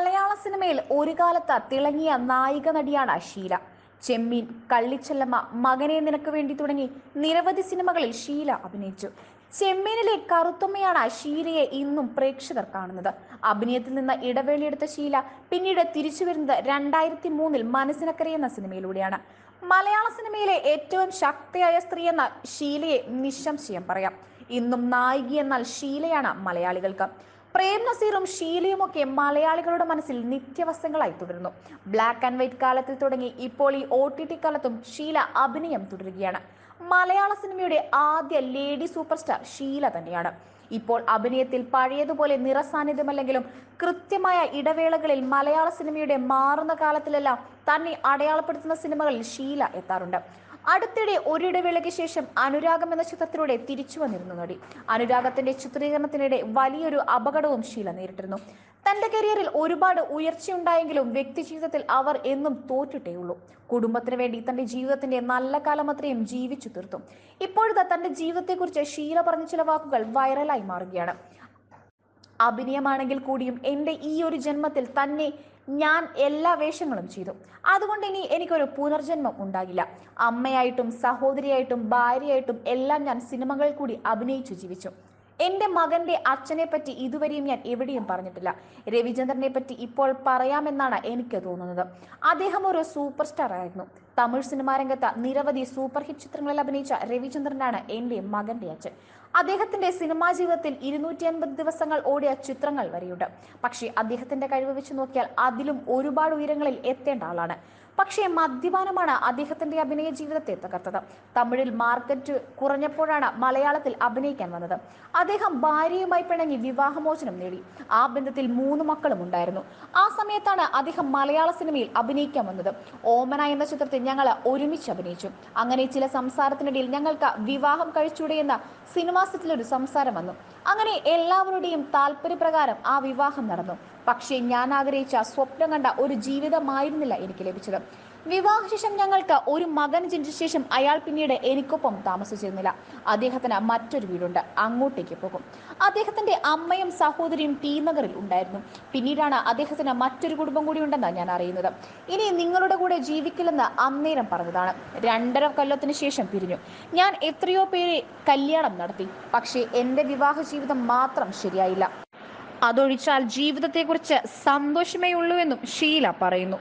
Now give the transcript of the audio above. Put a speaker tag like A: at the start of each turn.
A: മലയാള സിനിമയിൽ ഒരു കാലത്ത് തിളങ്ങിയ നായിക നടിയാണ് ഷീല. ചെമ്മീൻ കള്ളിച്ചെല്ലമ്മ മകനെ നിനക്ക് വേണ്ടി തുടങ്ങി നിരവധി സിനിമകളിൽ ഷീല അഭിനയിച്ചു. ചെമ്മീനിലെ കറുത്തമ്മയാണ് ഷീലയെ ഇന്നും പ്രേക്ഷകർ കാണുന്നത്. അഭിനയത്തിൽ നിന്ന് ഇടവേളയെടുത്ത ഷീല പിന്നീട് തിരിച്ചു വരുന്നത് രണ്ടായിരത്തി മൂന്നിൽ മനസ്സിനക്കരെ എന്ന സിനിമയിലൂടെയാണ്. മലയാള സിനിമയിലെ ഏറ്റവും ശക്തിയായ സ്ത്രീ എന്ന ഷീലയെ നിസ്സംശയം പറയാം. ഇന്നും നായികി എന്നാൽ ഷീലയാണ് മലയാളികൾക്ക്. പ്രേം നസീറും ഷീലയുമൊക്കെ മലയാളികളുടെ മനസ്സിൽ നിത്യവസങ്ങളായി തുടരുന്നു. ബ്ലാക്ക് ആൻഡ് വൈറ്റ് കാലത്തിൽ തുടങ്ങി ഇപ്പോൾ ഈ ഒ ടി ടി കാലത്തും ഷീല അഭിനയം തുടരുകയാണ്. മലയാള സിനിമയുടെ ആദ്യ ലേഡി സൂപ്പർ സ്റ്റാർ ഷീല തന്നെയാണ്. ഇപ്പോൾ അഭിനയത്തിൽ പഴയതുപോലെ നിറസാന്നിധ്യമല്ലെങ്കിലും കൃത്യമായ ഇടവേളകളിൽ മലയാള സിനിമയുടെ മാറുന്ന കാലത്തിലെല്ലാം തന്നെ അടയാളപ്പെടുത്തുന്ന സിനിമകളിൽ ഷീല എത്താറുണ്ട്. അടുത്തിടെ ഒരിടവേളയ്ക്ക് ശേഷം അനുരാഗം എന്ന ചിത്രത്തിലൂടെ തിരിച്ചു വന്നിരുന്നു നടി. അനുരാഗത്തിന്റെ ചിത്രീകരണത്തിനിടെ വലിയൊരു അപകടവും ഷീല നേരിട്ടിരുന്നു. തന്റെ കരിയറിൽ ഒരുപാട് ഉയർച്ചയുണ്ടായെങ്കിലും വ്യക്തി ജീവിതത്തിൽ അവർ എന്നും തോറ്റിട്ടേയുള്ളൂ. കുടുംബത്തിന് വേണ്ടി തന്റെ ജീവിതത്തിന്റെ നല്ല കാലം അത്രയും ജീവിച്ചു തീർത്തു. ഇപ്പോഴത്തെ തന്റെ ജീവിതത്തെക്കുറിച്ച് ഷീല പറഞ്ഞ ചില വാക്കുകൾ വൈറലായി മാറുകയാണ്. അഭിനയമാണെങ്കിൽ കൂടിയും എന്റെ ഈ ഒരു ജന്മത്തിൽ തന്നെ ഞാൻ എല്ലാ വേഷങ്ങളും ചെയ്തു. അതുകൊണ്ട് ഇനി എനിക്കൊരു പുനർജന്മം ഉണ്ടാകില്ല. അമ്മയായിട്ടും സഹോദരിയായിട്ടും ഭാര്യയായിട്ടും എല്ലാം ഞാൻ സിനിമകൾ കൂടി അഭിനയിച്ചു ജീവിച്ചു. എന്റെ മകന്റെ അച്ഛനെ പറ്റി ഇതുവരെയും ഞാൻ എവിടെയും പറഞ്ഞിട്ടില്ല. രവിചന്ദ്രനെ പറ്റി ഇപ്പോൾ പറയാമെന്നാണ് എനിക്ക് തോന്നുന്നത്. അദ്ദേഹം ഒരു സൂപ്പർ സ്റ്റാർ ആയിരുന്നു. തമിഴ് സിനിമാ രംഗത്ത് നിരവധി സൂപ്പർ ഹിറ്റ് ചിത്രങ്ങളിൽ അഭിനയിച്ച രവിചന്ദ്രനാണ് എന്റെ മകന്റെ അച്ഛൻ. അദ്ദേഹത്തിന്റെ സിനിമാ ജീവിതത്തിൽ ഇരുന്നൂറ്റി അൻപത് ദിവസങ്ങൾ ഓടിയ ചിത്രങ്ങൾ വരെയുണ്ട്. പക്ഷേ അദ്ദേഹത്തിന്റെ കഴിവ് വെച്ച് നോക്കിയാൽ അതിലും ഒരുപാട് ഉയരങ്ങളിൽ എത്തേണ്ട ആളാണ്. പക്ഷേ മദ്യപാനമാണ് അദ്ദേഹത്തിന്റെ അഭിനയ ജീവിതത്തെ തകർത്തത്. തമിഴിൽ മാർക്കറ്റ് കുറഞ്ഞപ്പോഴാണ് മലയാളത്തിൽ അഭിനയിക്കാൻ വന്നത്. അദ്ദേഹം ഭാര്യയുമായി പിണങ്ങി വിവാഹമോചനം നേടി. ആ ബന്ധത്തിൽ മൂന്ന് മക്കളും ഉണ്ടായിരുന്നു. ആ സമയത്താണ് അദ്ദേഹം മലയാള സിനിമയിൽ അഭിനയിക്കാൻ വന്നത്. ഓമന എന്ന ചിത്രത്തിൽ ഞങ്ങൾ ഒരുമിച്ച് അഭിനയിച്ചു. അങ്ങനെ ചില സംസാരത്തിനിടയിൽ ഞങ്ങൾക്ക് വിവാഹം കഴിച്ചൂടെ എന്ന സിനിമാ സെറ്റിലൊരു സംസാരം വന്നു. അങ്ങനെ എല്ലാവരുടെയും താല്പര്യപ്രകാരം ആ വിവാഹം നടന്നു. പക്ഷേ ഞാൻ ആഗ്രഹിച്ച സ്വപ്നം കണ്ട ഒരു ജീവിതമായിരുന്നില്ല എനിക്ക് ലഭിച്ചത്. വിവാഹശേഷം ഞങ്ങൾക്ക് ഒരു മകൻ ജനിച്ച ശേഷം അയാൾ പിന്നീട് എനിക്കൊപ്പം താമസിച്ചിരുന്നില്ല. അദ്ദേഹത്തിന് മറ്റൊരു വീടുണ്ട്. അങ്ങോട്ടേക്ക് പോകും. അദ്ദേഹത്തിന്റെ അമ്മയും സഹോദരിയും ടി നഗറിൽ ഉണ്ടായിരുന്നു. പിന്നീടാണ് അദ്ദേഹത്തിന് മറ്റൊരു കുടുംബം കൂടി ഉണ്ടെന്ന് ഞാൻ അറിയുന്നത്. ഇനി നിങ്ങളുടെ കൂടെ ജീവിക്കില്ലെന്ന് അന്നേരം പറഞ്ഞതാണ്. രണ്ടര കൊല്ലത്തിന് ശേഷം പിരിഞ്ഞു. ഞാൻ എത്രയോ പേരെ കല്യാണം നടത്തി. പക്ഷേ എന്റെ വിവാഹ ജീവിതം മാത്രം ശരിയായില്ല. അതൊഴിച്ചാൽ ജീവിതത്തെക്കുറിച്ച് സന്തോഷമേ ഉള്ളൂ എന്നും ഷീല പറയുന്നു.